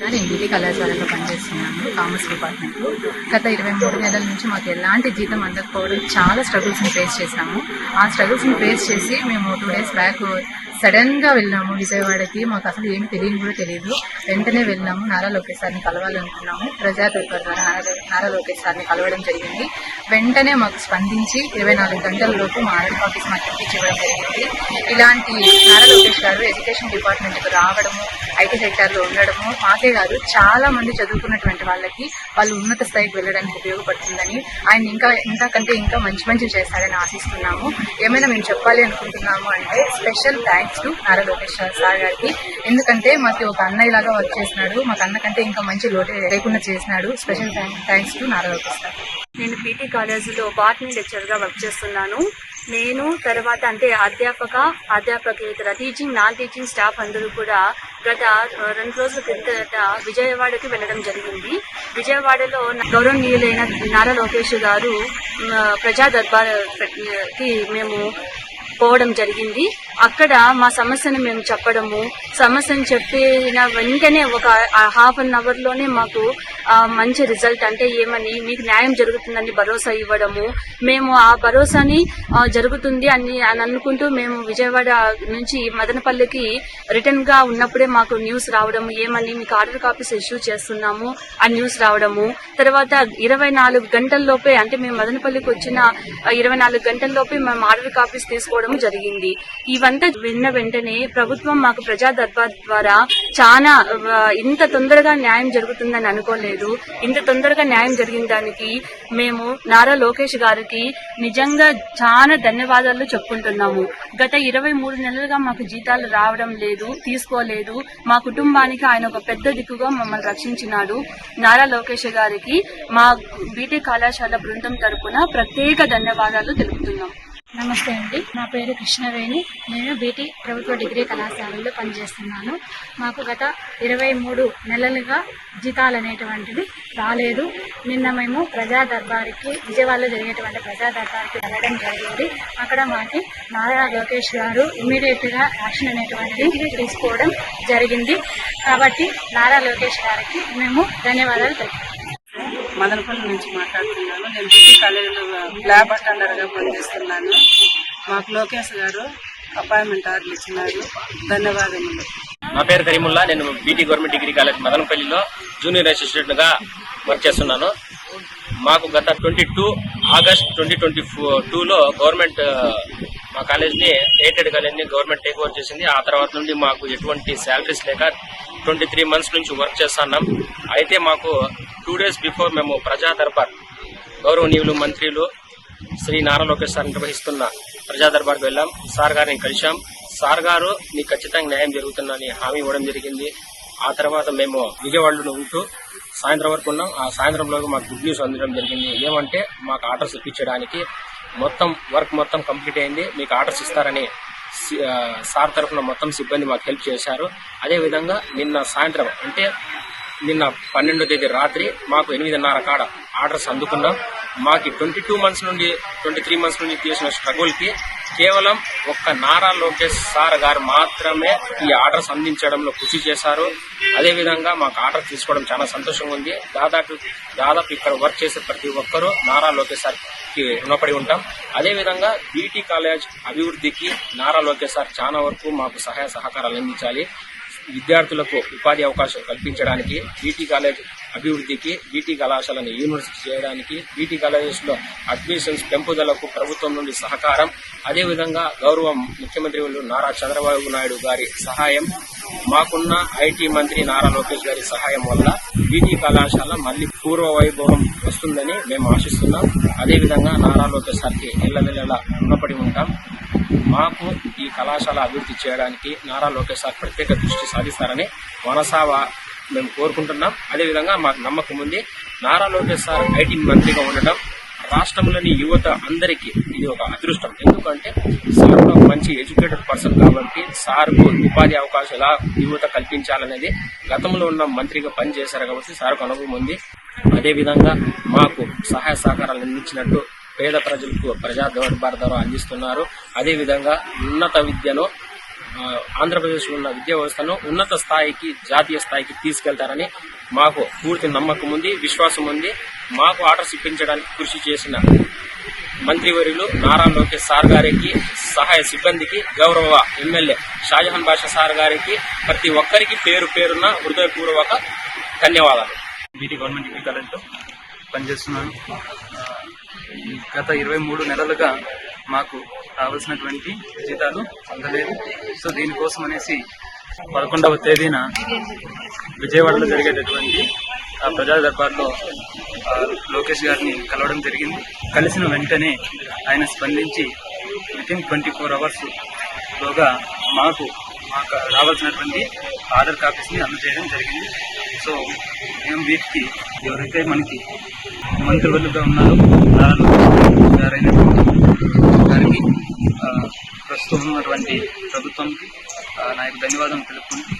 నేను ఢిల్లీ కళాశాలలో పనిచేస్తున్నాను కామర్స్ డిపార్ట్మెంట్లో. గత ఇరవై మూడు నెలల నుంచి మాకు ఎలాంటి జీతం అందకపోవడం చాలా స్ట్రగుల్స్ని ఫేస్ చేసాము ఆ స్ట్రగుల్స్ని ఫేస్ చేసి మేము టూ డేస్ బ్యాక్ సడన్గా వెళ్ళాము విజయవాడకి. మాకు అసలు ఏమి తెలియని కూడా తెలియదు. వెంటనే వెళ్ళాము నారా లోకేష్ సార్ని కలవాలనుకున్నాము. ప్రజా ద్వారా నారా నారా లోకేష్ సార్ని కలవడం జరిగింది. వెంటనే మాకు స్పందించి ఇరవై నాలుగు గంటలలోపు మా ఆర్డర్ ఆఫీస్ మాకు పంపించి ఇవ్వడం జరిగింది. ఇలాంటి నారా లోకేష్ గారు ఎడ్యుకేషన్ డిపార్ట్మెంట్కి రావడము ఐటీ సెక్టార్లో ఉండడము మాకే కాదు చాలా మంది చదువుకున్నటువంటి వాళ్ళకి వాళ్ళు ఉన్నత స్థాయికి వెళ్ళడానికి ఉపయోగపడుతుందని ఆయన ఇంకా ఇంకా కంటే ఇంకా మంచి మంచి చేస్తారని ఆశిస్తున్నాము. ఏమైనా మేము చెప్పాలి అనుకుంటున్నాము అంటే special thanks to Nara Lokesh sir గారికి. ఎందుకంటే మాకు ఒక అన్నయ్య లాగా వర్క్ చేసినాడు మాకు అన్న కంటే ఇంకా మంచి లోటే లేకుండా చేసినాడు special thanks to Nara Lokesh sir. నేను పీటీ కాలేజీలో బాటనీ లెక్చర్గా వర్క్ చేస్తున్నాను. నేను తర్వాత అంటే అధ్యాపక అధ్యాపకేతర టీచింగ్ నాన్ టీచింగ్ స్టాఫ్ అందరూ కూడా గత రెండు రోజుల క్రిందట విజయవాడకి వెళ్ళడం జరిగింది. విజయవాడలో గౌరవనీయులైన నారా లోకేష్ గారు ప్రజా దర్బార్కి మేము పోవడం జరిగింది. అక్కడ మా సమస్యను మేము చెప్పడము. సమస్యను చెప్పిన వెంటనే ఒక హాఫ్ అన్ అవర్లోనే మాకు మంచి రిజల్ట్ అంటే ఏమని మీకు న్యాయం జరుగుతుందని భరోసా ఇవ్వడము. మేము ఆ భరోసాని జరుగుతుంది అని అని అనుకుంటూ మేము విజయవాడ నుంచి మదనపల్లికి రిటర్న్గా ఉన్నప్పుడే మాకు న్యూస్ రావడము. ఏమని మీకు ఆర్డర్ కాపీస్ ఇష్యూ చేస్తున్నాము. ఆ న్యూస్ రావడము. తర్వాత ఇరవై నాలుగు గంటల్లోపే అంటే మేము మదనపల్లికి వచ్చిన ఇరవై నాలుగు గంటల్లోపే మేము ఆర్డర్ కాపీస్ తీసుకోవడం జరిగింది. ఇవన్నీ ఇదంతా విన్న వెంటనే ప్రభుత్వం మాకు ప్రజా దర్బార్ ద్వారా చాలా ఇంత తొందరగా న్యాయం జరుగుతుందని అనుకోలేదు. ఇంత తొందరగా న్యాయం జరిగిన దానికి మేము నారా లోకేష్ గారికి నిజంగా చాలా ధన్యవాదాలు చెప్పుకుంటున్నాము. గత ఇరవై మూడు నెలలుగా మాకు జీతాలు రావడం లేదు తీసుకోలేదు. మా కుటుంబానికి ఆయన ఒక పెద్ద దిక్కుగా మమ్మల్ని రక్షించినాడు. నారా లోకేష్ గారికి మా బీటీ కళాశాల బృందం తరపున ప్రత్యేక ధన్యవాదాలు తెలుపుతున్నాం. నమస్తే అండి. నా పేరు కృష్ణవేణి. నేను బీటీ ప్రభుత్వ డిగ్రీ కళాశాలలో పనిచేస్తున్నాను. మాకు గత ఇరవై మూడు నెలలుగా జీతాలు అనేటువంటిది రాలేదు. నిన్న మేము ప్రజా దర్బార్కి విజయవాడలో జరిగేటువంటి ప్రజా దర్బార్కి వెళ్ళడం జరిగింది. అక్కడ మాకి నారా లోకేష్ గారు ఇమీడియట్గా యాక్షన్ అనేటువంటిది తీసుకోవడం జరిగింది. కాబట్టి నారా లోకేష్ గారికి మేము ధన్యవాదాలు తెలుపుతున్నాం. మదనపల్లి నుంచి మాట్లాడుతున్నాను. నేను బీటీ కాలేజీలో ల్యాబ్ అటెండర్గా పనిచేస్తున్నాను. మాకు లోకేష్ గారు అపాయింట్మెంట్ ఆర్డర్ ఇచ్చినారు. ధన్యవాదములు. నా పేరు కరీముల్లా. నేను బీటీ గవర్నమెంట్ డిగ్రీ కాలేజ్ మదనపల్లిలో జూనియర్ అసిస్టెంట్గా వర్క్ చేస్తున్నాను. మాకు గత twenty two August twenty twenty టూలో గవర్నమెంట్ మా కాలేజ్ని ఎయిటెడ్ కాలేజ్ని గవర్నమెంట్ టేక్ ఓవర్ చేసింది. ఆ తర్వాత నుండి మాకు ఎటువంటి శాలరీస్ లేక ట్వంటీ త్రీ మంత్స్ నుంచి వర్క్ చేస్తున్నాం. అయితే మాకు టూ డేస్ బిఫోర్ మేము ప్రజా దర్బార్ గౌరవనీయులు మంత్రులు శ్రీ నారా లోకేష్ సార్ నిర్వహిస్తున్న ప్రజా దర్బార్కి వెళ్ళాం. సార్ గారిని కలిశాం. సార్ గారు నీకు ఖచ్చితంగా న్యాయం జరుగుతుందని హామీ ఇవ్వడం జరిగింది. ఆ తర్వాత మేము విజయవాడలో ఉంటూ సాయంత్రం వరకు ఉన్నాం. ఆ సాయంత్రంలో మాకు గుడ్ న్యూస్ అందడం జరిగింది. ఏమంటే మాకు ఆర్డర్స్ ఇప్పించడానికి మొత్తం వర్క్ మొత్తం కంప్లీట్ అయింది. మీకు ఆర్డర్స్ ఇస్తారని సి- సార్ తరఫున మొత్తం సిబ్బంది మాకు హెల్ప్ చేశారు. అదేవిధంగా నిన్న సాయంత్రం అంటే నిన్న పన్నెండో తేదీ రాత్రి మాకు ఎనిమిదిన్నర కాడ ఆర్డర్స్ అందుకున్నాం. మాకు ట్వంటీ టూ మంత్స్ నుండి ట్వంటీ త్రీ మంత్స్ నుండి చేసిన స్ట్రగుల్కి కేవలం ఒక్క నారా లోకేష్ సార్ గారు మాత్రమే ఈ ఆర్డర్స్ అందించడంలో కృషి చేశారు. అదేవిధంగా మాకు ఆర్డర్ తీసుకోవడం చాలా సంతోషంగా ఉంది. దాదాపు దాదాపు ఇక్కడ వర్క్ చేసే ప్రతి ఒక్కరూ నారా లోకేష్ సార్కి రుణపడి ఉంటాం. అదేవిధంగా బీటీ కాలేజ్ అభివృద్ధికి నారా లోకేష్ సార్ చాలా వరకు మాకు సహాయ సహకారాలు అందించాలి. విద్యార్థులకు ఉపాధి అవకాశం కల్పించడానికి బీటీ కాలేజ్ అభివృద్ధికి బీటీ కళాశాలను యూనివర్సిటీ చేయడానికి బీటీ కాలేజెస్లో అడ్మిషన్స్ పెంపుదలకు ప్రభుత్వం నుండి సహకారం అదేవిధంగా గౌరవం ముఖ్యమంత్రి నారా చంద్రబాబు నాయుడు గారి సహాయం మాకున్న ఐటీ మంత్రి నారా లోకేష్ గారి సహాయం వల్ల బీటీ కళాశాల మళ్ళీ పూర్వ వైభవం వస్తుందని మేము ఆశిస్తున్నాం. అదేవిధంగా నారా లోకేష్ సార్కి ఎల్లవెల్లలా రుణపడి ఉంటాం. మాకు ఈ కళాశాల అభివృద్ధి చేయడానికి నారా లోకేష్ సార్ ప్రత్యేక దృష్టి సాధిస్తారని మనసావా మేము కోరుకుంటున్నాం. అదేవిధంగా మాకు నమ్మకం ఉంది. నారా లోకేష్ సార్ ఐటీ మంత్రిగా ఉండటం రాష్ట్రంలోని యువత అందరికీ ఇది ఒక అదృష్టం. ఎందుకంటే సార్ ఒక మంచి ఎడ్యుకేటెడ్ పర్సన్ కాబట్టి సార్కు ఉపాధి అవకాశం ఎలా యువత కల్పించాలనేది గతంలో ఉన్న మంత్రిగా పనిచేశారు కాబట్టి సార్కు అనుభవం ఉంది. అదేవిధంగా మాకు సహాయ సహకారాలు అందించినట్టు పేద ప్రజలకు ప్రజా దౌర్బార్ ద్వారా అందిస్తున్నారు అదేవిధంగా ఉన్నత విద్యను ఆంధ్రప్రదేశ్లో ఉన్న విద్యా వ్యవస్థను ఉన్నత స్థాయికి జాతీయ స్థాయికి తీసుకెళ్తారని మాకు పూర్తి నమ్మకం ఉంది విశ్వాసం ఉంది. మాకు ఆర్డర్స్ ఇప్పించడానికి కృషి చేసిన మంత్రివర్యులు నారా లోకేష్ సార్ గారికి సహాయ సిబ్బందికి గౌరవ ఎమ్మెల్యే షాజహాన్ బాషా సార్ గారికి ప్రతి ఒక్కరికి పేరు పేరున హృదయపూర్వక ధన్యవాదాలు. బీటీ గవర్నమెంట్ డిగ్రీ కాలేజ్లో పనిచేస్తున్నాను గత ఇరవై మూడు నెలలుగా మాకు రావాల్సినటువంటి జీతాలు అందలేదు. సో దీనికోసం అనేసి పదకొండవ తేదీన విజయవాడలో జరిగేటటువంటి ఆ ప్రజా దర్బార్లో లోకేష్ గారిని కలవడం జరిగింది. కలిసిన వెంటనే ఆయన స్పందించి వితిన్ ట్వంటీ ఫోర్ అవర్స్ లోగా మాకు మాకు రావాల్సినటువంటి ఆర్డర్ కాపీస్ని అందజేయడం జరిగింది. సో మేము వీటికి ఎవరైతే మనకి మంత్రివర్యులుగా ఉన్నారు. నారా గారైన గారికి ప్రస్తుతం ఉన్నటువంటి ప్రభుత్వంకి నా యొక్క ధన్యవాదం తెలుపుకుంటూ